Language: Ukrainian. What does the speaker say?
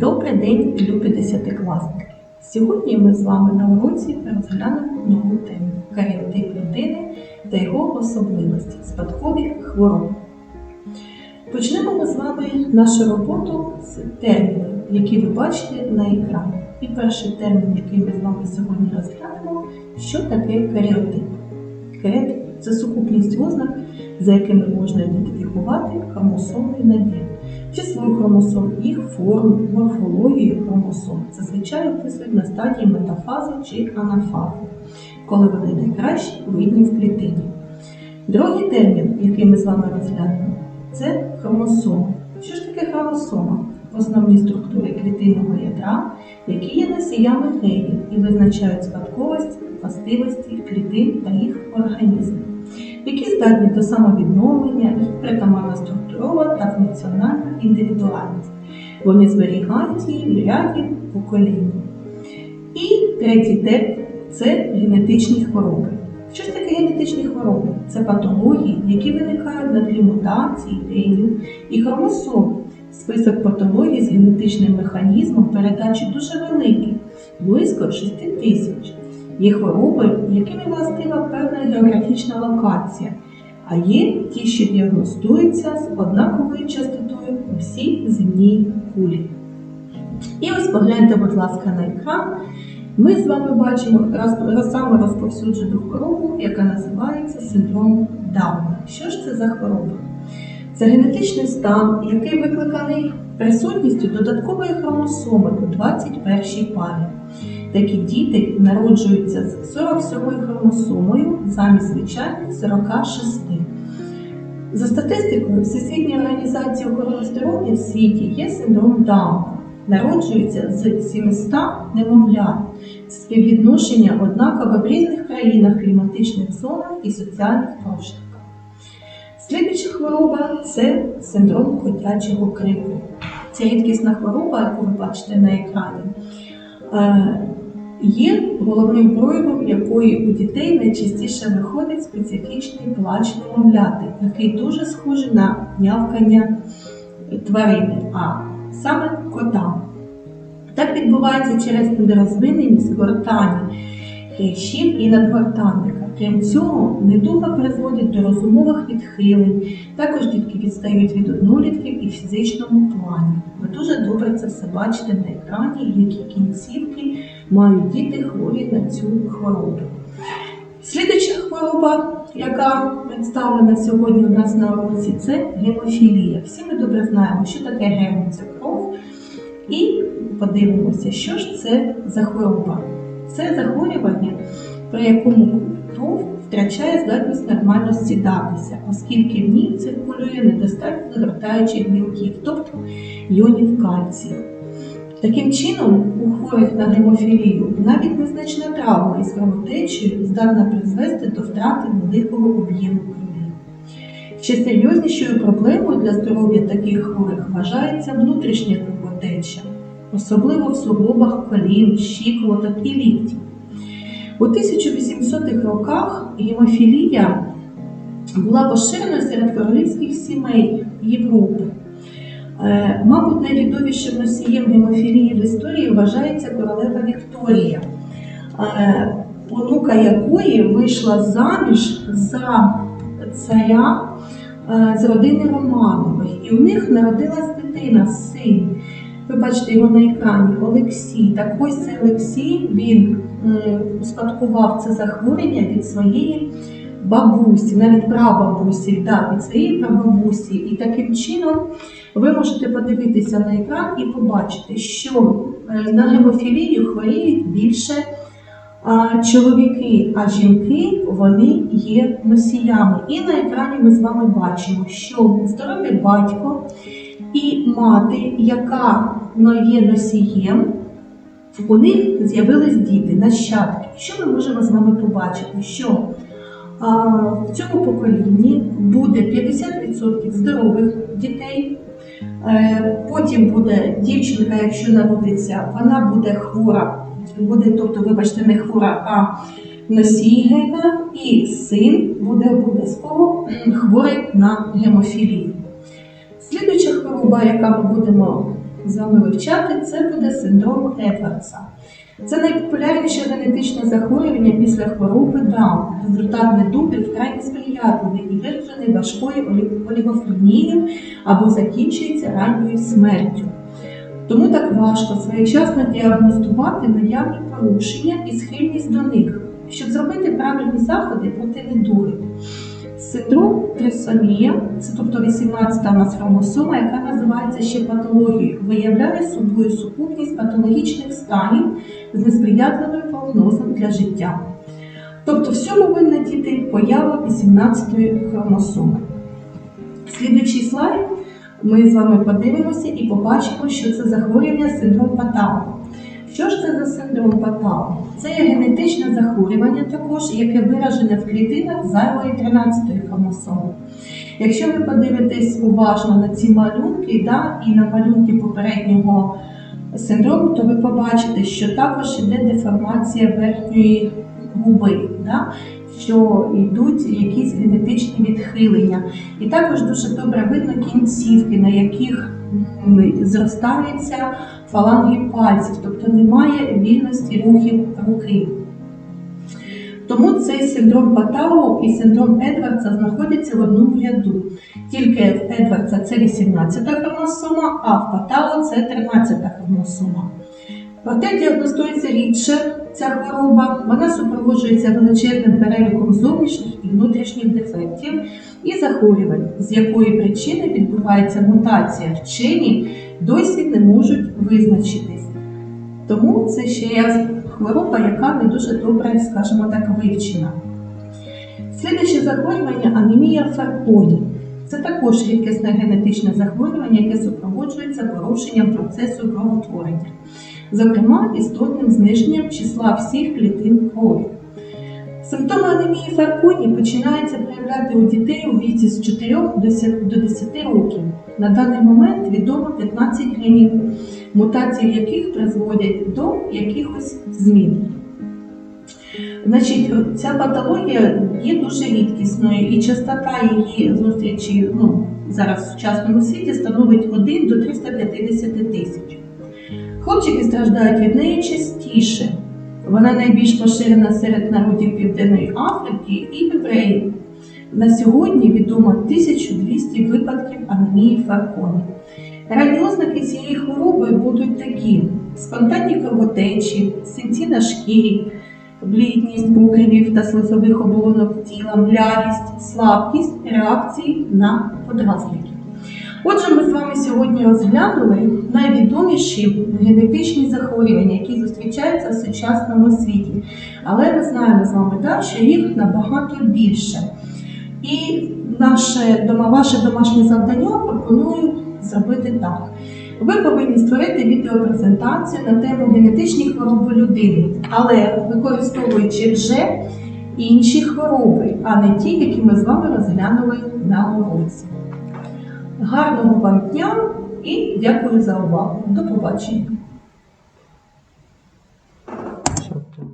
Добрий день, любі десятикласники! Сьогодні ми з вами на уроці розглянемо нову тему каріотип людини та його особливості спадкові хвороби. Почнемо ми з вами нашу роботу з термінів, які ви бачите на екрані. І перший термін, який ми з вами сьогодні розглянемо, що таке каріотип. Каріотип – це сукупність ознак, за якими можна ідентифікувати хромосомний набір число хромосом, їх форму, морфологію хромосом зазвичай описують на стадії метафази чи анафази, коли вони найкраще видні в клітині. Другий термін, який ми з вами розглянемо, це хромосома. Що ж таке хромосома? Основні структури клітинного ядра, які є носіями генів і визначають спадковість, властивості клітин та їх організмів які здатні до самовідновлення, їх притаманна структурова та функціональна індивідуальність. Вони зберігають її в ряді поколінь. І третій тип це генетичні хвороби. Що ж таке генетичні хвороби? Це патології, які виникають на тлі мутацій, генів і хромосом. Список патологій з генетичним механізмом передачі дуже великий, близько 6 тисяч. Є хвороби, якими властива певна географічна локація, а є ті, що діагностуються з однаковою частотою по всій земній кулі. І ось погляньте, будь ласка, на екран. Ми з вами бачимо саме розповсюджену хворобу, яка називається синдром Дауна. Що ж це за хвороба? Це генетичний стан, який викликаний присутністю додаткової хромосоми у 21 й парі. Такі діти народжуються з 47 хромосомою замість звичайних 46. За статистикою Всесвітньої організації охорони здоров'я в світі є синдром Дауна. Народжується з 700 немовлят. Співвідношення однакове в різних країнах, кліматичних зонах і соціальних проштах. Слідуюча хвороба це синдром котячого крику. Це рідкісна хвороба, яку ви бачите на екрані, е, є головним проявом якої у дітей найчастіше виходить специфічний плач немовляти, який дуже схожий на нявкання тварини, а саме кота. Так відбувається через недорозвиненість гортані хрящів і надгортанника. Крім цього, недуга призводить до розумових відхилень. Також дітки відстають від однолітків і фізичному плані. Ви дуже добре це все бачите на екрані, які кінцівки мають діти хворі на цю хворобу. Слідуча хвороба, яка представлена сьогодні у нас на уроці, це гемофілія. Всі ми добре знаємо, що таке гемо це кров. І подивимося, що ж це за хвороба. Це захворювання, при якому кров втрачає здатність нормально стідатися, оскільки в ній циркулює недостатньо згортаючих білків, тобто іонів кальцію. Таким чином, у хворих на гемофілію навіть незначна травма із кровотечею здатна призвести до втрати великого об'єму крові. Ще серйознішою проблемою для здоров'я таких хворих вважається внутрішня кровотеча, особливо в суглобах колін, щиколоток і ліктів. У 1800-х роках гемофілія була поширеною серед королівських сімей Європи. Е, Мабуть, найвідомішим носієм гемофілії в історії вважається королева Вікторія, е, онука якої вийшла заміж за царя е, з родини Романових. І у них народилась дитина, син. Ви бачите його на екрані Олексій. Так ось цей Олексій він успадкував це захворювання від своєї бабусі, навіть прабабусі, да, від своєї прабабусі. І таким чином ви можете подивитися на екран і побачити, що е, на гемофілію хворіють більше чоловіки, а жінки вони є носіями. І на екрані ми з вами бачимо, що здоровий батько і мати, яка ну, є носієм, у них з'явились діти, нащадки. Що ми можемо з вами побачити? Що в цьому поколінні буде 50% здорових дітей. Е, Потім буде дівчинка, якщо народиться, вона буде хвора, буде, тобто, вибачте, не хвора, а носій гена, і син буде обов'язково хворий на гемофілію. Слідуюча хвороба, яка ми будемо з вами вивчати, це буде синдром Едвардса. Це найпопулярніше генетичне захворювання після хвороби Даун. Результат недуги вкрай несприятливий і виражений важкою олі- олігофренією або закінчується ранньою смертю. Тому так важко своєчасно діагностувати наявні порушення і схильність до них, щоб зробити правильні заходи проти недуги. Синдром трисомія, це тобто 18-та у нас хромосома, яка називається ще патологією, виявляє собою сукупність патологічних станів з несприятливим прогнозом для життя. Тобто всьому винна діти поява 18-ї хромосоми. Слідуючий слайд ми з вами подивимося і побачимо, що це захворювання синдром Патау. Що ж це за синдром Патау? Це є генетичне захворювання також, яке виражене в клітинах зайвої 13-ї хромосоми. Якщо ви подивитесь уважно на ці малюнки да, і на малюнки попереднього синдрому, то ви побачите, що також йде деформація верхньої губи, да, що йдуть якісь генетичні відхилення. І також дуже добре видно кінцівки, на яких м, фаланги пальців, тобто немає вільності рухів руки. Тому цей синдром Патау і синдром Едвардса знаходяться в одному ряду. Тільки в Едвардса це 18-та хромосома, а в Патау це 13-та хромосома. Проте діагностується рідше ця хвороба, вона супроводжується величезним переліком зовнішніх і внутрішніх дефектів і захворювань, з якої причини відбувається мутація. Вчені досі не можуть визначитись. Тому це ще хвороба, яка не дуже добре, скажімо так, вивчена. Слідуюче захворювання анемія Фарконі. Це також рідкісне генетичне захворювання, яке супроводжується порушенням процесу кровотворення, зокрема істотним зниженням числа всіх клітин крові. Симптоми анемії Фарконі починаються проявляти у дітей у віці з 4 до до 10 років. На даний момент відомо 15 генів, мутації яких призводять до якихось змін. Значить, ця патологія є дуже рідкісною, і частота її зустрічі ну, зараз в сучасному світі становить 1 до 350 тисяч. Хлопчики страждають від неї частіше. Вона найбільш поширена серед народів Південної Африки і євреїв. На сьогодні відомо 1200 випадків анемії Фаркони. Ранні ознаки цієї хвороби будуть такі: спонтанні кровотечі, синці на шкірі, блідність покривів та слизових оболонок тіла, млявість, слабкість, реакції на подразники. Отже, ми з вами сьогодні розглянули найвідоміші генетичні захворювання, які зустрічаються в сучасному світі. Але ми знаємо з вами, так, що їх набагато більше. І наше, ваше домашнє завдання пропоную зробити так. Ви повинні створити відеопрезентацію на тему генетичні хвороби людини, але використовуючи вже інші хвороби, а не ті, які ми з вами розглянули на уроці. Гарного вам дня і дякую за увагу. До побачення!